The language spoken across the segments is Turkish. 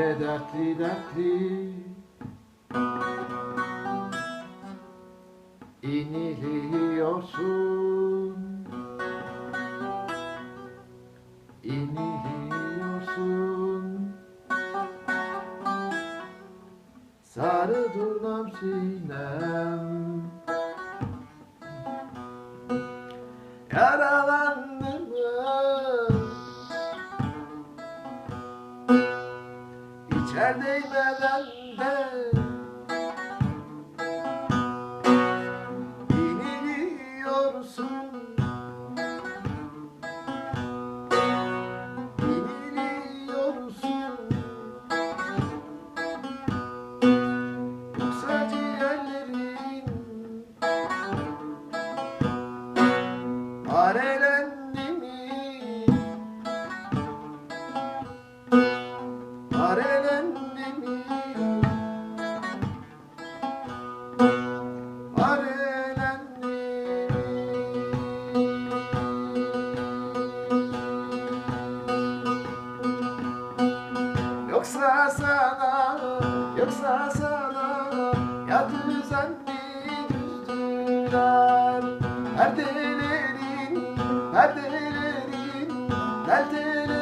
dertli dertli. İniliyorsun. İniliyorsun. Sarı durnam sinem. Yaralandım İçer değmeden de İniliyorsun. İniliyorsun. Yoksa ciğerlerin Arelendi sana, yoksa sana Ya düzen mi düzdüler Perdelerin, perdelerin Perdeledip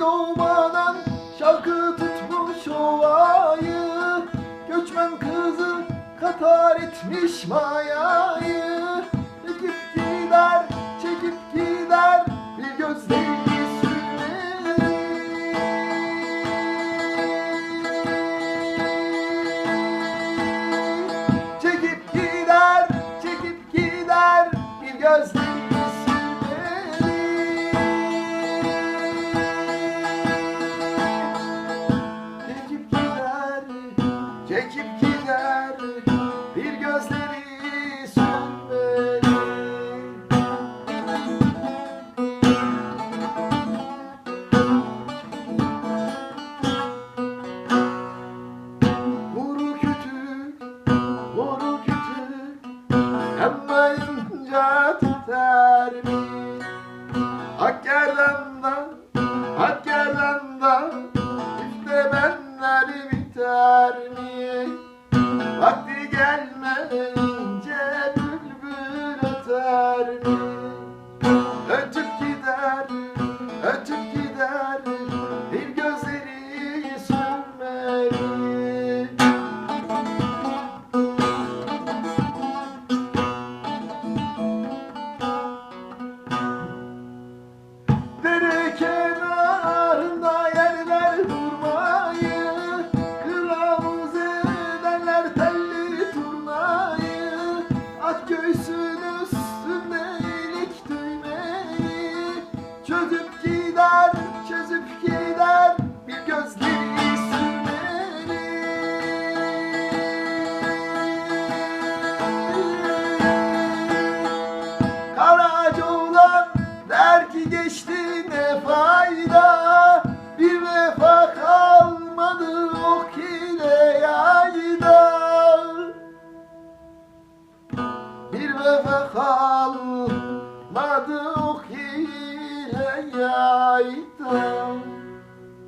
Doğmadan şarkı tutmuş ovayı Göçmen kızı katar etmiş mayayı That. Geçti ne fayda? Bir vefa kalmadı ok ile yayda. Bir vefa kalmadı ok ile yayda